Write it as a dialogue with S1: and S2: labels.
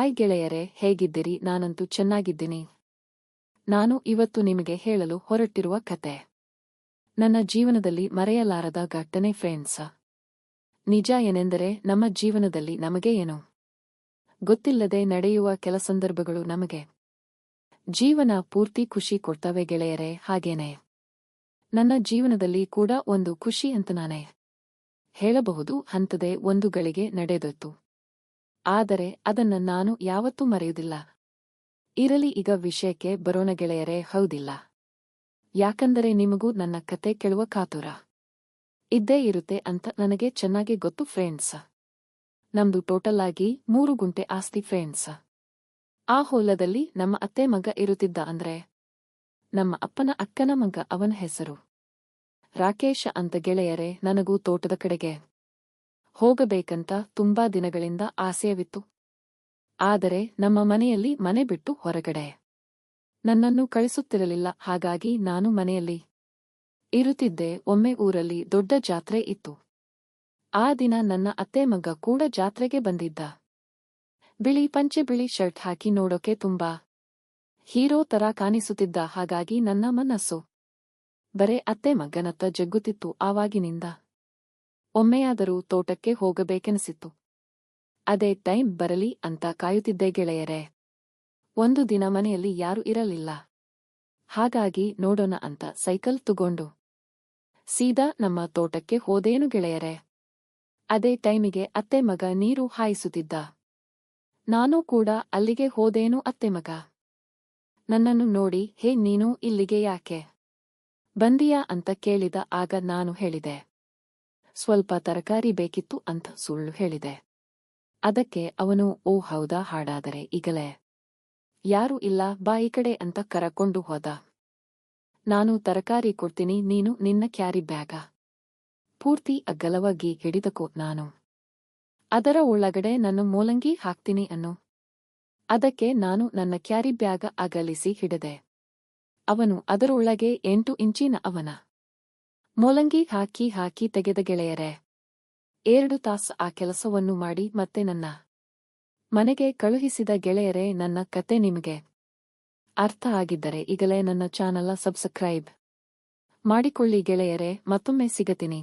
S1: Hi ಗೆಳೆಯರೇ, ಹೇಗಿದ್ದೀರಿ? ನಾನಂತೂ ಚೆನ್ನಾಗಿದ್ದೀನಿ. ನಾನು ಇವತ್ತು ನಿಮಗೆ ಹೇಳಲು ಹೊರಟಿರುವ ಕತೆ. ನನ್ನ ಜೀವನದಲ್ಲಿ ಮರೆಯಲಾರದ ಘಟನೆ ಫ್ರೆಂಡ್ಸ. ನಿಜ ಏನೆಂದರೆ, ನಮ್ಮ ಜೀವನದಲ್ಲಿ ನಮಗೆ ಏನು? ಗೊತ್ತಿಲ್ಲದೆ ನಡೆಯುವ ಕೆಲ ಸಂದರ್ಭಗಳು ನಮಗೆ. ಜೀವನ ಪೂರ್ತಿ ಖುಷಿ ಕೊಡ್ತವೆ ಗೆಳೆಯರೇ, ಹಾಗೇನೆ. ನನ್ನ ಜೀವನದಲ್ಲಿ ಕೂಡ ಒಂದು ಖುಷಿ ಅಂತ ನಾನೇ ಹೇಳಬಹುದು ಹಂತದೆ ಒಂದು ಗಳಿಗೆ ನಡೆದತ್ತು. ಆದರೆ ಅದನ್ನ ನಾನು ಯಾವತ್ತೂ ಮರೆಯುವುದಿಲ್ಲ. ಇರಲಿ, ಈಗ ವಿಷಯಕ್ಕೆ ಬರೋಣ ಗೆಳೆಯರೇ, ಹೌದಿಲ್ಲ. ಯಾಕಂದರೆ ನಿಮಗೂ ನನ್ನ ಕತೆ ಕೇಳುವ ಕಾತುರ. ಇದ್ದೇ ಇರುತ್ತೆ ಅಂತ ನನಗೆ ಚೆನ್ನಾಗಿ ಗೊತ್ತು, ಫ್ರೆಂಡ್ಸ್. ನಮ್ದು ಟೋಟಲ್ ಆಗಿ ಮೂರು ಗುಂಟೆ ಆಸ್ತಿ, ಫ್ರೆಂಡ್ಸ್. ಆ ಹೊಲದಲ್ಲಿ ನಮ್ಮ ಅತ್ತೆ ಮಗ ಇರುತ್ತಿದ್ದ ಅಂದ್ರೆ, ನಮ್ಮ ಅಪ್ಪನ ಅಕ್ಕನ ಮಗ ಅವನ ಹೆಸರು. ರಾಕೇಶ ಅಂತ ಗೆಳೆಯರೇ, ನನಗೂ ತೋಟದ ಕಡೆಗೆ. ಹೋಗಬೇಕಂತ ತುಂಬಾ ದಿನಗಳಿಂದ ಆಸೆಯವಿತ್ತು. ಆದರೆ ನಮ್ಮ ಮನೆಯಲ್ಲಿ ಮನೆ ಬಿಟ್ಟು ಹೊರಗಡೆ. ನನ್ನನ್ನು ಕಳಿಸುತ್ತಿರಲಿಲ್ಲ, ಹಾಗಾಗಿ ನಾನು ಮನೆಯಲ್ಲಿ ಇರುತ್ತಿದ್ದೆ. ಒಮ್ಮೆ ಊರಲ್ಲಿ ದೊಡ್ಡ ಜಾತ್ರೆ ಇತ್ತು. ಆ ದಿನ ನನ್ನ ಅತ್ತೆ ಮಗ ಕೂಡ ಜಾತ್ರೆಗೆ ಬಂದಿದ್ದ. ಬಿಳಿ ಪಂಚೆ, ಬಿಳಿ ಶರ್ಟ್ ಹಾಕಿ ನೋಡೋಕೆ ತುಂಬಾ ಹೀರೋ ತರ ಕಾಣಿಸುತ್ತಿದ್ದ, ಹಾಗಾಗಿ ನನ್ನ ಮನಸ್ಸು ಬರೇ ಅತ್ತೆ ಮಗನತ್ತ ಜಗ್ಗುತ್ತಿತ್ತು ಆವಾಗಿನಿಂದ. ಒಮ್ಮೆಯಾದರೂ ತೋಟಕ್ಕೆ ಹೋಗಬೇಕೆನಿಸಿತು ಅದೇ ಟೈಮ್ ಬರಲಿ ಅಂತ ಕಾಯುತ್ತಿದ್ದೆ ಗೆಳೆಯರೇ. ಒಂದು ದಿನ ಮನೆಯಲ್ಲಿ ಯಾರೂ ಇರಲಿಲ್ಲ. ಹಾಗಾಗಿ ನೋಡೋಣ ಅಂತ ಸೈಕಲ್ ತುಗೊಂಡು. ಸೀದಾ ನಮ್ಮ ತೋಟಕ್ಕೆ ಹೋದೇನು ಗೆಳೆಯರೇ. ಅದೇ ಟೈಮಿಗೆ ಅತ್ತೆ ಮಗ ನೀರು ಹಾಯಿಸುತ್ತಿದ್ದ. ನಾನೂ ಕೂಡ ಅಲ್ಲಿಗೆ ಹೋದೇನು ಅತ್ತೆ ಮಗ. ನನ್ನನ್ನು ನೋಡಿ, ಹೇ ನೀನು ಇಲ್ಲಿಗೆ ಯಾಕೆ? ಬಂದಿಯಾ? ಅಂತ ಕೇಳಿದ ಆಗ ನಾನು ಹೇಳಿದೆ. ಸ್ವಲ್ಪ ತರಕಾರಿ ಬೇಕಿತ್ತು ಅಂತ ಸುಳ್ಳು ಹೇಳಿದೆ. ಅದಕ್ಕೆ ಅವನು, ಓ ಹೌದಾ ಹಾಡಾದರೆ ಈಗಲೇ. ಯಾರು ಇಲ್ಲ, ಬಾ ಈ ಕಡೆ ಅಂತ ಕರಕೊಂಡು ಹೋದ. ನಾನು ತರಕಾರಿ ಕೊಡ್ತೀನಿ, ನೀನು ನಿನ್ನ ಕ್ಯಾರಿ ಬ್ಯಾಗ. ಪೂರ್ತಿ ಅಗ್ಗಲವಾಗಿ ಹಿಡಿದಕೋ ನಾನು. ಅದರ ಒಳಗಡೆ ನನ್ನ ಮೂಲಂಗಿ ಹಾಕ್ತೀನಿ ಅನ್ನು. ಅದಕ್ಕೆ ನಾನು ನನ್ನ ಕ್ಯಾರಿ ಬ್ಯಾಗ ಅಗಲಿಸಿ ಹಿಡಿದೆ. ಅವನು ಅದರೊಳಗೆ ಎಂಟು ಇಂಚಿನ ಅವನ. ಮೂಲಂಗಿ ಹಾಕಿ ಹಾಕಿ ತೆಗೆದ ಗೆಳೆಯರೆ, ಎರಡು ತಾಸು ಆ ಕೆಲಸವನ್ನು ಮಾಡಿ ಮತ್ತೆ ನನ್ನ ಮನೆಗೆ ಕಳುಹಿಸಿದ ಗೆಳೆಯರೇ, ನನ್ನ ಕತೆ ನಿಮಗೆ ಅರ್ಥ ಆಗಿದ್ದರೆ ಈಗಲೇ ನನ್ನ ಚಾನಲ ಸಬ್ಸ್ಕ್ರೈಬ್ ಮಾಡಿಕೊಳ್ಳಿ ಗೆಳೆಯರೇ, ಮತ್ತೊಮ್ಮೆ ಸಿಗತೀನಿ